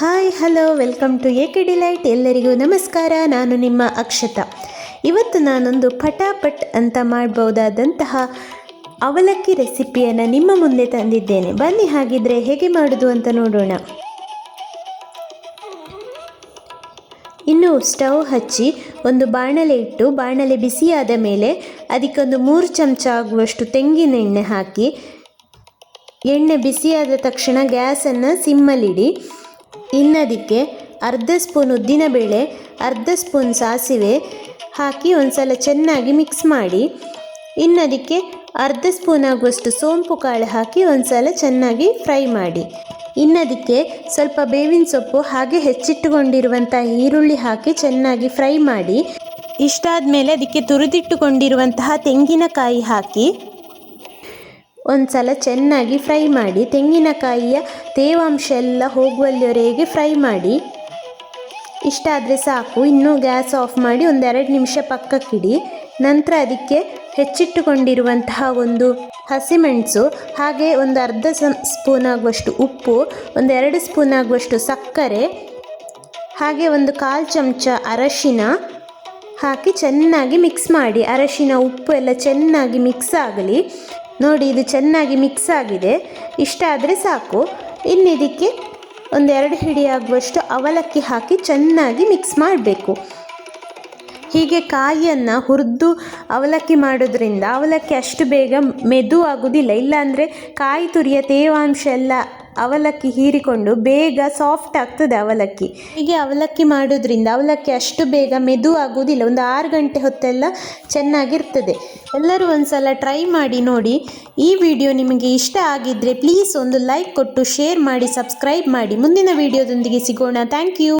Hi hello welcome to A K delight ಎಲ್ಲರಿಗೂ ನಮಸ್ಕಾರ. ನಾನು ನಿಮ್ಮ ಅಕ್ಷತಾ. ಇವತ್ತು ನಾನೊಂದು ಪಟಾಪಟ್ ಅಂತ ಮಾಡ್ಬೋದಾದಂತಹ ಅವಲಕ್ಕಿ ರೆಸಿಪಿಯನ್ನು ನಿಮ್ಮ ಮುಂದೆ ತಂದಿದ್ದೇನೆ. ಬನ್ನಿ, ಹಾಗಿದ್ರೆ ಹೇಗೆ ಮಾಡೋದು ಅಂತ ನೋಡೋಣ. ಇನ್ನು ಸ್ಟವ್ ಹಚ್ಚಿ ಒಂದು ಬಾಣಲೆ ಇಟ್ಟು ಬಾಣಲೆ ಬಿಸಿಯಾದ ಮೇಲೆ ಅದಕ್ಕೊಂದು ಮೂರು ಚಮಚ ಆಗುವಷ್ಟು ತೆಂಗಿನ ಎಣ್ಣೆ ಹಾಕಿ. ಎಣ್ಣೆ ಬಿಸಿಯಾದ ತಕ್ಷಣ ಗ್ಯಾಸನ್ನು ಸಿಮ್ಮಲ್ಲಿಡಿ. ಇನ್ನದಕ್ಕೆ ಅರ್ಧ ಸ್ಪೂನ್ ಉದ್ದಿನಬೇಳೆ, ಅರ್ಧ ಸ್ಪೂನ್ ಸಾಸಿವೆ ಹಾಕಿ ಒಂದ್ಸಲ ಚೆನ್ನಾಗಿ ಮಿಕ್ಸ್ ಮಾಡಿ, ಇನ್ನದಕ್ಕೆ ಅರ್ಧ ಸ್ಪೂನ್ ಆಗುವಷ್ಟು ಸೋಂಪು ಕಾಳು ಹಾಕಿ ಒಂದ್ಸಲ ಚೆನ್ನಾಗಿ ಫ್ರೈ ಮಾಡಿ. ಇನ್ನದಕ್ಕೆ ಸ್ವಲ್ಪ ಬೇವಿನ ಸೊಪ್ಪು ಹಾಗೆ ಹೆಚ್ಚಿಟ್ಟುಕೊಂಡಿರುವಂಥ ಈರುಳ್ಳಿ ಹಾಕಿ ಚೆನ್ನಾಗಿ ಫ್ರೈ ಮಾಡಿ ಇಷ್ಟಾದ ಮೇಲೆ ಅದಕ್ಕೆ ತುರಿದಿಟ್ಟುಕೊಂಡಿರುವಂತಹ ತೆಂಗಿನಕಾಯಿ ಹಾಕಿ ಒಂದು ಸಲ ಚೆನ್ನಾಗಿ ಫ್ರೈ ಮಾಡಿ ತೆಂಗಿನಕಾಯಿಯ ತೇವಾಂಶ ಎಲ್ಲ ಹೋಗುವಲ್ಲಿವರೆಗೆ ಫ್ರೈ ಮಾಡಿ. ಇಷ್ಟ ಆದರೆ ಸಾಕು. ಇನ್ನೂ ಗ್ಯಾಸ್ ಆಫ್ ಮಾಡಿ ಒಂದೆರಡು ನಿಮಿಷ ಪಕ್ಕಕ್ಕಿಡಿ. ನಂತರ ಅದಕ್ಕೆ ಹೆಚ್ಚಿಟ್ಟುಕೊಂಡಿರುವಂತಹ ಒಂದು ಹಸಿಮೆಣಸು, ಹಾಗೆ ಒಂದು ಅರ್ಧ ಸ್ಪೂನ್ ಆಗುವಷ್ಟು ಉಪ್ಪು, ಒಂದೆರಡು ಸ್ಪೂನ್ ಆಗುವಷ್ಟು ಸಕ್ಕರೆ, ಹಾಗೆ ಒಂದು ಕಾಲು ಚಮಚ ಅರಶಿನ ಹಾಕಿ ಚೆನ್ನಾಗಿ ಮಿಕ್ಸ್ ಮಾಡಿ. ಅರಶಿನ, ಉಪ್ಪು ಎಲ್ಲ ಚೆನ್ನಾಗಿ ಮಿಕ್ಸ್ ಆಗಲಿ. ನೋಡಿ, ಇದು ಚೆನ್ನಾಗಿ ಮಿಕ್ಸ್ ಆಗಿದೆ. ಇಷ್ಟ ಆದರೆ ಸಾಕು. ಇನ್ನು ಇದಕ್ಕೆ ಒಂದೆರಡು ಹಿಡಿ ಆಗುವಷ್ಟು ಅವಲಕ್ಕಿ ಹಾಕಿ ಚೆನ್ನಾಗಿ ಮಿಕ್ಸ್ ಮಾಡಬೇಕು. ಹೀಗೆ ಕಾಯಿಯನ್ನು ಹುರಿದು ಅವಲಕ್ಕಿ ಮಾಡೋದ್ರಿಂದ, ಅವಲಕ್ಕಿ ಅಷ್ಟು ಬೇಗ ಮೆದು ಆಗೋದಿಲ್ಲ. ಇಲ್ಲಾಂದರೆ ಕಾಯಿ ತುರಿಯ ತೇವಾಂಶ ಎಲ್ಲ ಅವಲಕ್ಕಿ ಹೀರಿಕೊಂಡು ಬೇಗ ಸಾಫ್ಟ್ ಆಗ್ತದೆ ಅವಲಕ್ಕಿ. ಹೀಗೆ ಅವಲಕ್ಕಿ ಮಾಡೋದ್ರಿಂದ ಅವಲಕ್ಕಿ ಅಷ್ಟು ಬೇಗ ಮೆದು ಆಗುವುದಿಲ್ಲ ಒಂದು ಆರು ಗಂಟೆ ಹೊತ್ತೆಲ್ಲ ಚೆನ್ನಾಗಿರ್ತದೆ. ಎಲ್ಲರೂ ಒಂದ್ಸಲ ಟ್ರೈ ಮಾಡಿ ನೋಡಿ. ಈ ವಿಡಿಯೋ ನಿಮಗೆ ಇಷ್ಟ ಆಗಿದ್ದರೆ ಪ್ಲೀಸ್ ಒಂದು ಲೈಕ್ ಕೊಟ್ಟು ಶೇರ್ ಮಾಡಿ ಸಬ್ಸ್ಕ್ರೈಬ್ ಮಾಡಿ. ಮುಂದಿನ ವಿಡಿಯೋದೊಂದಿಗೆ ಸಿಗೋಣ. Thank you